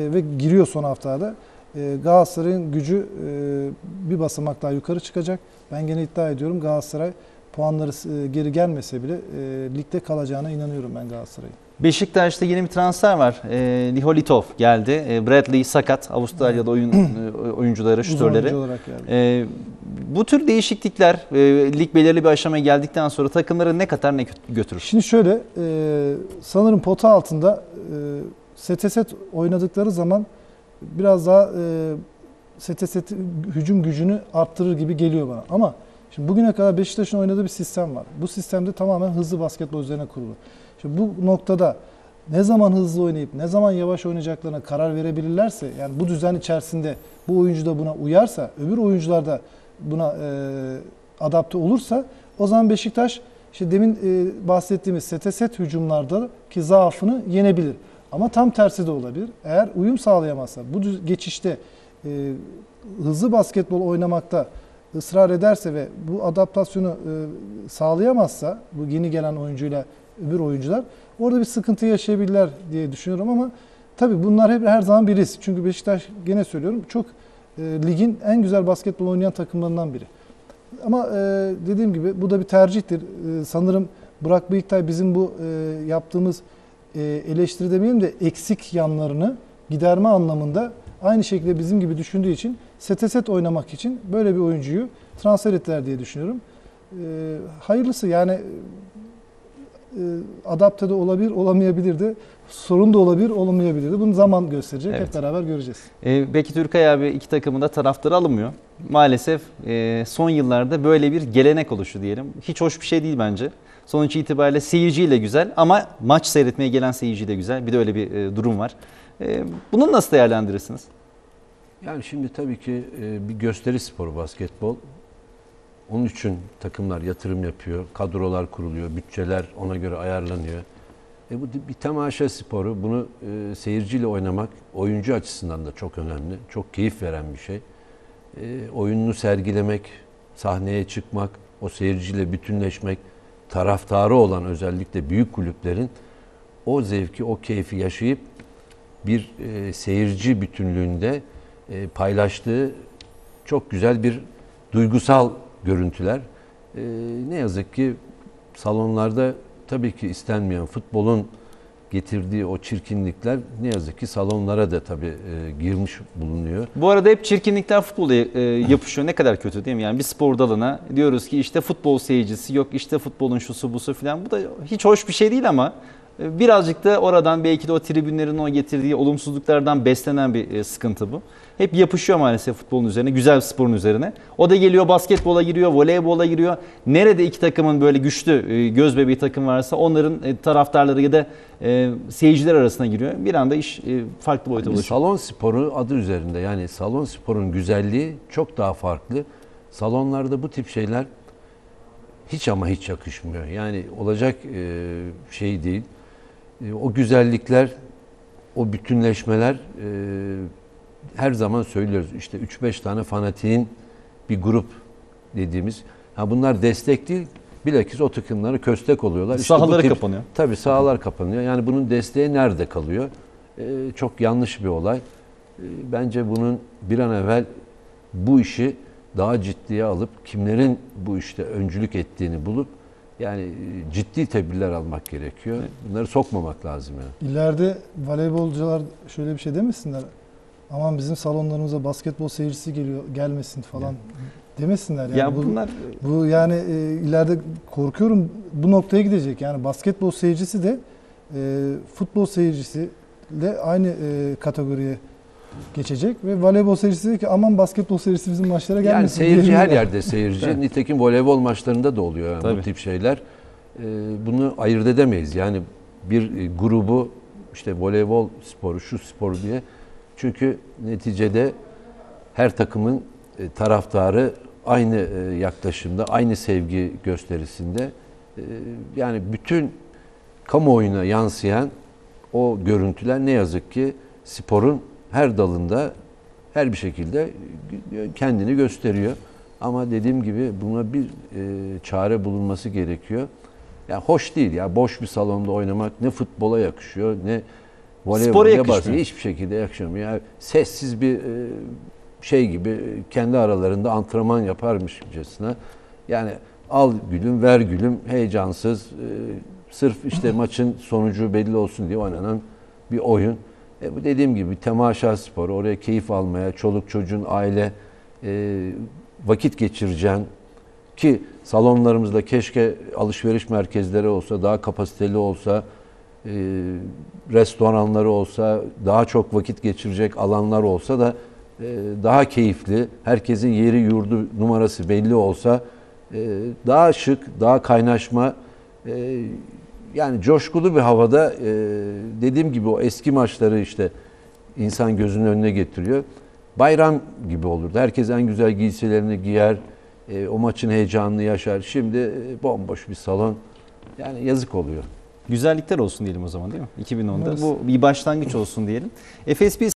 E, ve giriyor son haftada. E, Galatasaray'ın gücü e, bir basamak daha yukarı çıkacak. Ben gene iddia ediyorum Galatasaray puanları e, geri gelmese bile e, ligde kalacağına inanıyorum ben Galatasaray'ın. Beşiktaş'ta yeni bir transfer var. E, Liholitov geldi. E, Bradley sakat. Avustralya'da oyun oyuncuları, geldi. E, bu tür değişiklikler e, lig belirli bir aşamaya geldikten sonra takımları ne katar ne götürür? Şimdi şöyle e, sanırım pota altında e, sete set oynadıkları zaman biraz daha e, sete set hücum gücünü arttırır gibi geliyor bana. Ama şimdi bugüne kadar Beşiktaş'ın oynadığı bir sistem var. Bu sistemde tamamen hızlı basketbol üzerine kurulu. Şimdi bu noktada ne zaman hızlı oynayıp ne zaman yavaş oynayacaklarına karar verebilirlerse yani bu düzen içerisinde bu oyuncu da buna uyarsa öbür oyuncular da buna e, adapte olursa o zaman Beşiktaş işte demin e, bahsettiğimiz sete set hücumlarda ki zaafını yenebilir. Ama tam tersi de olabilir. Eğer uyum sağlayamazsa bu geçişte e, hızlı basketbol oynamakta ısrar ederse ve bu adaptasyonu e, sağlayamazsa bu yeni gelen oyuncuyla öbür oyuncular orada bir sıkıntı yaşayabilirler diye düşünüyorum ama tabii bunlar hep her zaman bir risk. Çünkü Beşiktaş gene söylüyorum çok e, ligin en güzel basketbol oynayan takımlarından biri. Ama e, dediğim gibi bu da bir tercihtir. E, sanırım Burak Bıyıktay bizim bu e, yaptığımız e, eleştiri demeyelim de eksik yanlarını giderme anlamında aynı şekilde bizim gibi düşündüğü için sete set oynamak için böyle bir oyuncuyu transfer ettiler diye düşünüyorum. E, hayırlısı yani adapte de olabilir, olamayabilir de sorun da olabilir, olamayabilir de. Bunu zaman gösterecek. Evet. Hep beraber göreceğiz. E, Beki Türkay abi iki takımın da taraftarı alınmıyor. Maalesef e, son yıllarda böyle bir gelenek oluşu diyelim. Hiç hoş bir şey değil bence. Sonuç itibariyle seyirciyle güzel ama maç seyretmeye gelen seyirci de güzel. Bir de öyle bir e, durum var. E, bunu nasıl değerlendirirsiniz? Yani şimdi tabii ki e, bir gösteri sporu basketbol. Onun için takımlar yatırım yapıyor, kadrolar kuruluyor, bütçeler ona göre ayarlanıyor. E bu bir temaşa sporu. Bunu e, seyirciyle oynamak oyuncu açısından da çok önemli. Çok keyif veren bir şey. E, oyununu sergilemek, sahneye çıkmak, o seyirciyle bütünleşmek, taraftarı olan özellikle büyük kulüplerin o zevki, o keyfi yaşayıp bir e, seyirci bütünlüğünde e, paylaştığı çok güzel bir duygusal görüntüler. E, ne yazık ki salonlarda tabii ki istenmeyen futbolun getirdiği o çirkinlikler ne yazık ki salonlara da tabii e, girmiş bulunuyor. Bu arada hep çirkinlikler futbola e, yapışıyor. Ne kadar kötü değil mi? Yani bir spor dalına diyoruz ki işte futbol seyircisi yok, işte futbolun şusu busu falan. Bu da hiç hoş bir şey değil ama birazcık da oradan belki de o tribünlerin o getirdiği olumsuzluklardan beslenen bir e, sıkıntı bu. Hep yapışıyor maalesef futbolun üzerine, güzel sporun üzerine. O da geliyor basketbola giriyor, voleybola giriyor. Nerede iki takımın böyle güçlü e, göz bebeği takım varsa onların e, taraftarları ya da e, seyirciler arasına giriyor. Bir anda iş e, farklı boyuta Bir ulaşıyor. salon sporu adı üzerinde yani salon sporun güzelliği çok daha farklı. Salonlarda bu tip şeyler hiç ama hiç yakışmıyor. Yani olacak e, şey değil. E, o güzellikler, o bütünleşmeler e, her zaman söylüyoruz. İşte 3-5 tane fanatiğin bir grup dediğimiz. Ha bunlar destek değil. Bilakis o takımları köstek oluyorlar. İşte Sahaları tip- kapanıyor. Tabii sahalar kapanıyor. Yani bunun desteği nerede kalıyor? Ee, çok yanlış bir olay. Ee, bence bunun bir an evvel bu işi daha ciddiye alıp kimlerin bu işte öncülük ettiğini bulup yani e, ciddi tedbirler almak gerekiyor. Bunları sokmamak lazım yani. İleride voleybolcular şöyle bir şey demesinler. Aman bizim salonlarımıza basketbol seyircisi geliyor gelmesin falan demesinler. Yani Ya bu, bunlar bu yani e, ileride korkuyorum bu noktaya gidecek. Yani basketbol seyircisi de e, futbol seyircisiyle aynı e, kategoriye geçecek ve voleybol seyircisi de ki aman basketbol seyircisi bizim maçlara Yani gelmesin. seyirci her yerde seyirci. Nitekim voleybol maçlarında da oluyor yani Tabii. bu tip şeyler. Ee, bunu ayırt edemeyiz. Yani bir e, grubu işte voleybol sporu, şu spor diye. Çünkü neticede her takımın e, taraftarı aynı e, yaklaşımda, aynı sevgi gösterisinde. Yani bütün kamuoyuna yansıyan o görüntüler ne yazık ki sporun her dalında her bir şekilde kendini gösteriyor. Ama dediğim gibi buna bir e, çare bulunması gerekiyor. Ya hoş değil ya boş bir salonda oynamak ne futbola yakışıyor ne Voleybol Spora yaparsın, yakışmıyor. Hiçbir şekilde yakışmıyor. Yani sessiz bir e, şey gibi kendi aralarında antrenman yaparmışçasına. Yani al gülüm ver gülüm heyecansız e, sırf işte maçın sonucu belli olsun diye oynanan bir oyun. E bu dediğim gibi temaşa sporu. Oraya keyif almaya, çoluk çocuğun aile e, vakit geçireceğin ki salonlarımızda keşke alışveriş merkezleri olsa, daha kapasiteli olsa, e, restoranları olsa, daha çok vakit geçirecek alanlar olsa da e, daha keyifli, herkesin yeri yurdu numarası belli olsa e, daha şık, daha kaynaşma, e, yani coşkulu bir havada e, dediğim gibi o eski maçları işte insan gözünün önüne getiriyor. Bayram gibi olurdu. Herkes en güzel giysilerini giyer, e, o maçın heyecanını yaşar. Şimdi e, bomboş bir salon. Yani yazık oluyor. Güzellikler olsun diyelim o zaman değil mi? 2010'da Evet. bu bir başlangıç olsun diyelim. Bir